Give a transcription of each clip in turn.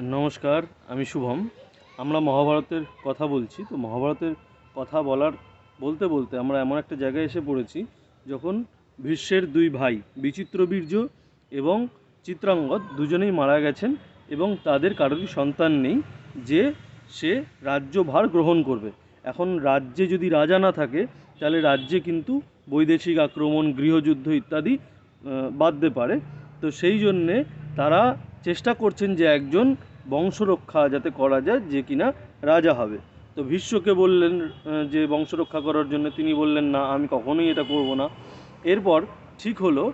নমস্কার, আমি শুভম। আমরা মহাভারতের কথা বলছি। তো মহাভারতের কথা বলার বলতে বলতে আমরা এমন একটা জায়গায় এসে পড়েছি যখন ভীষ্মের দুই ভাই বিচিত্রবীর্য এবং চিত্রাঙ্গদ দুজনেই মারা গেছেন এবং তাদের কারোরই সন্তান নেই যে সে রাজ্যভার গ্রহণ করবে। এখন রাজ্যে যদি রাজা না থাকে, তাহলে রাজ্যে কিন্তু বৈদেশিক আক্রমণ, গৃহযুদ্ধ ইত্যাদি বাধতে পারে। তো সেই জন্যে তারা চেষ্টা করছেন যে একজন বংশরক্ষা যাতে করা যায়, যে কিনা রাজা হবে। তো ভীষ্মকে বললেন যে বংশরক্ষা করার জন্য তিনি বললেন, না, আমি কখনোই এটা করব না। এরপর ঠিক হলো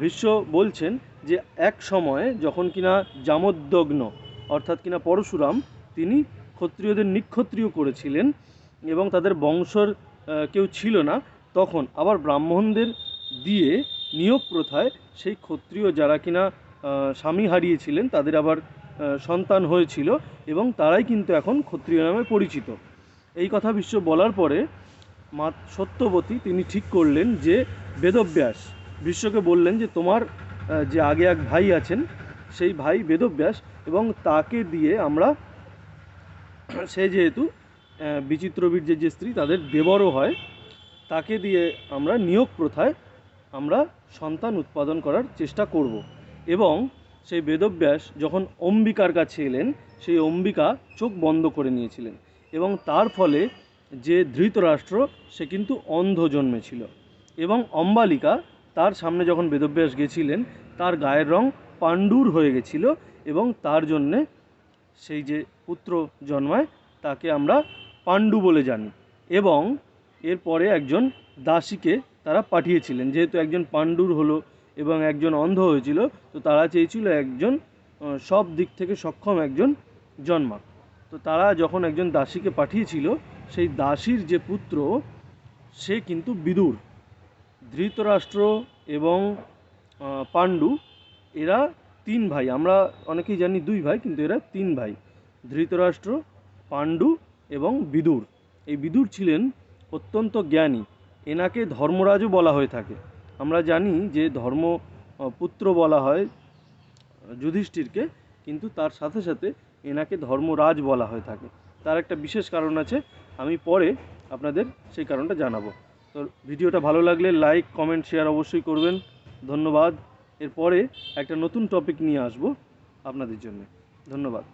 ভীষ্ম বলছেন যে এক সময়ে যখন কিনা জামোদ্দগ্ন অর্থাৎ কিনা পরশুরাম, তিনি ক্ষত্রিয়দের নিক্ষত্রিয় করেছিলেন এবং তাদের বংশর কেউ ছিল না, তখন আবার ব্রাহ্মণদের দিয়ে নিয়োগ প্রথায় সেই ক্ষত্রিয় যারা কিনা স্বামী হারিয়েছিলেন, তাদের আবার সন্তান হয়েছিল এবং তারাই কিন্তু এখন ক্ষত্রিয় নামে পরিচিত। এই কথা বিশ্ব বলার পরে মা সত্যবতী তিনি ঠিক করলেন যে বেদব্যাস, বিশ্বকে বললেন যে তোমার যে আগে এক ভাই আছেন, সেই ভাই বেদব্যাস এবং তাকে দিয়ে আমরা, সে যেহেতু বিচিত্রবীর্যের যে স্ত্রী তাদের দেবরও হয়, তাকে দিয়ে আমরা নিয়োগ প্রথায় আমরা সন্তান উৎপাদন করার চেষ্টা করব। এবং সেই বেদব্যাস যখন অম্বিকার কাছে এলেন, সেই অম্বিকা চোখ বন্ধ করে নিয়েছিলেন এবং তার ফলে যে ধৃতরাষ্ট্র, সে কিন্তু অন্ধ জন্মেছিল এবং অম্বালিকা তার সামনে যখন বেদব্যাস গেছিলেন, তার গায়ের রং পাণ্ডুর হয়ে গেছিল এবং তার জন্যে সেই যে পুত্র জন্মায়, তাকে আমরা পাণ্ডু বলে জানি এবং এরপরে একজন দাসীকে তারা পাঠিয়েছিলেন। যেহেতু একজন পাণ্ডুর হলো এবং একজন অন্ধ হয়েছিল, তো তারা চেয়েছিল একজন সব দিক থেকে সক্ষম একজন জন্মাক। তো তারা যখন একজন দাসীকে পাঠিয়েছিল, সেই দাসীর যে পুত্র, সে কিন্তু বিদুর। ধৃতরাষ্ট্র এবং পাণ্ডু, এরা তিন ভাই। আমরা অনেকেই জানি দুই ভাই, কিন্তু এরা তিন ভাই। ধৃতরাষ্ট্র, পাণ্ডু এবং বিদুর। এই বিদুর ছিলেন অত্যন্ত জ্ঞানী। এনাকে ধর্মরাজও বলা হয়ে থাকে। আমরা জানি যে ধর্ম পুত্র বলা হয় যুধিষ্ঠিরকে, কিন্তু তার সাথে সাথে এনাকে ধর্মরাজ বলা হয়ে থাকে। তার একটা বিশেষ কারণ আছে, আমি পরে আপনাদের সেই কারণটা জানাব। তো ভিডিওটা ভালো লাগলে লাইক, কমেন্ট, শেয়ার অবশ্যই করবেন। ধন্যবাদ। এরপরে একটা নতুন টপিক নিয়ে আসব আপনাদের জন্য। ধন্যবাদ।